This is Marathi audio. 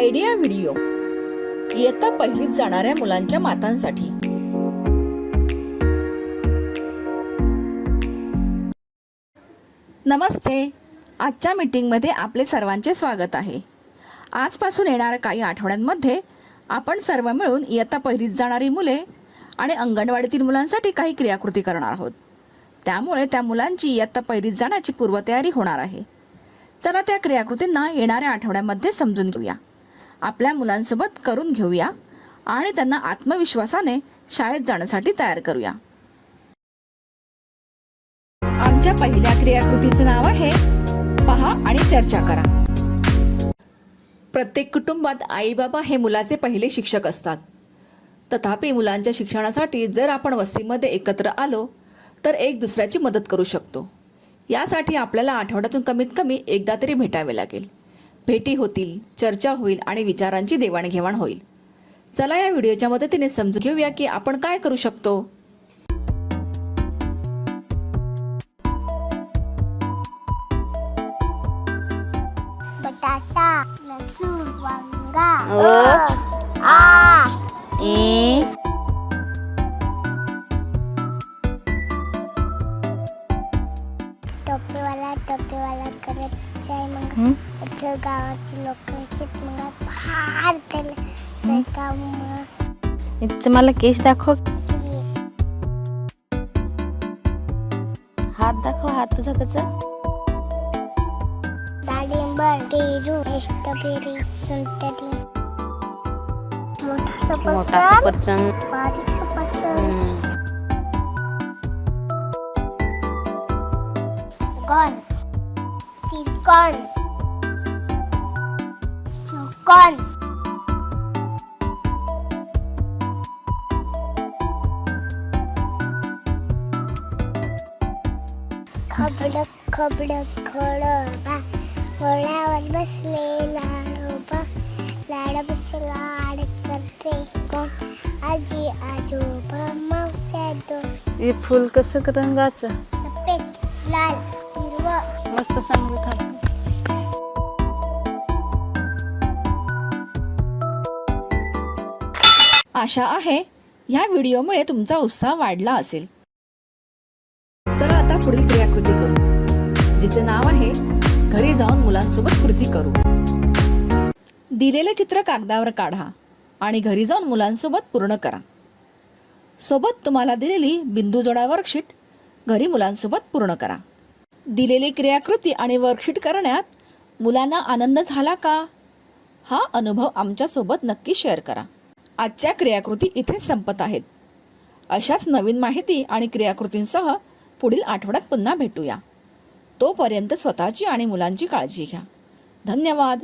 आयडिया व्हिडिओ इयत्ता पहिलीत जाणाऱ्या मुलांच्या मातांसाठी. नमस्ते. आजच्या मीटिंगमध्ये आपले सर्वांचे स्वागत आहे. आजपासून येणाऱ्या काही आठवड्यांमध्ये आपण सर्व मिळून इयत्ता पहिलीत जाणारी मुले आणि अंगणवाडीतील मुलांसाठी काही क्रियाकृती करणार आहोत. त्यामुळे त्या मुलांची इयत्ता पहिलीत जाण्याची पूर्वतयारी होणार आहे. चला त्या क्रियाकृतींना येणाऱ्या आठवड्यामध्ये समजून घेऊया. आपल्या मुलांसोबत करून घेऊया आणि त्यांना आत्मविश्वासाने शाळेत जाण्यासाठी तयार करूया. आमच्या पहिल्या क्रियाकृतीचे नाव आहे पहा आणि चर्चा करा. प्रत्येक कुटुंबात आई बाबा हे मुलाचे पहिले शिक्षक असतात. तथापि मुलांच्या शिक्षणासाठी जर आपण वस्तीमध्ये एकत्र आलो तर एक दुसऱ्याची मदत करू शकतो. यासाठी आपल्याला आठवड्यातून कमीत कमी एकदा तरी भेटावे लागेल. भेटी होतील चर्चा होईल आणि विचारांची देवाणघेवाण होईल. चला या व्हिडिओच्या मदतीने समजून घेऊया की आपण काय करू शकतो. बटाटा लसूण वांगा. अ. आ. ई टोपेवाला टोपेवाला करत जाय मग. इथं गावाची लोक मग फार त्याला इथचं मला केस दाखव. हात दाखव हात तुझा कसा? डाळिंब पेरू स्ट्रॉबेरी संत्री मोठा सफरचंद. बारीक सफरचंद. हम्म. कॉर्न स्वीट कॉर्न खबडक खबडक खडोबा वळावर बसलेला लाडोबा लाडोबाचे लाड करते कोण आजी आजोबा मावस्या दोन हे फुल कसं रंगाचं? सफेद लाल हिरवं. मस्त सांगू थांब. आशा आहे ह्या व्हिडिओमुळे तुमचा उत्साह वाढला असेल. चला आता पुढील क्रियाकृती करू जिचे नाव आहे घरी जाऊन मुलांसोबत कृती करू. दिलेले चित्र कागदावर काढा आणि घरी जाऊन मुलांसोबत पूर्ण करा. सोबत तुम्हाला दिलेली बिंदू जोडा वर्कशीट घरी मुलांसोबत पूर्ण करा. दिलेली क्रियाकृती आणि वर्कशीट करण्यात मुलांना आनंद झाला का? हा अनुभव आमच्यासोबत नक्की शेअर करा. आजच्या क्रियाकृती इथे संपत आहेत. अशाच नवीन माहिती आणि क्रियाकृतींसह पुढील आठवड्यात पुन्हा भेटूया. तोपर्यंत स्वतःची आणि मुलांची काळजी घ्या. धन्यवाद.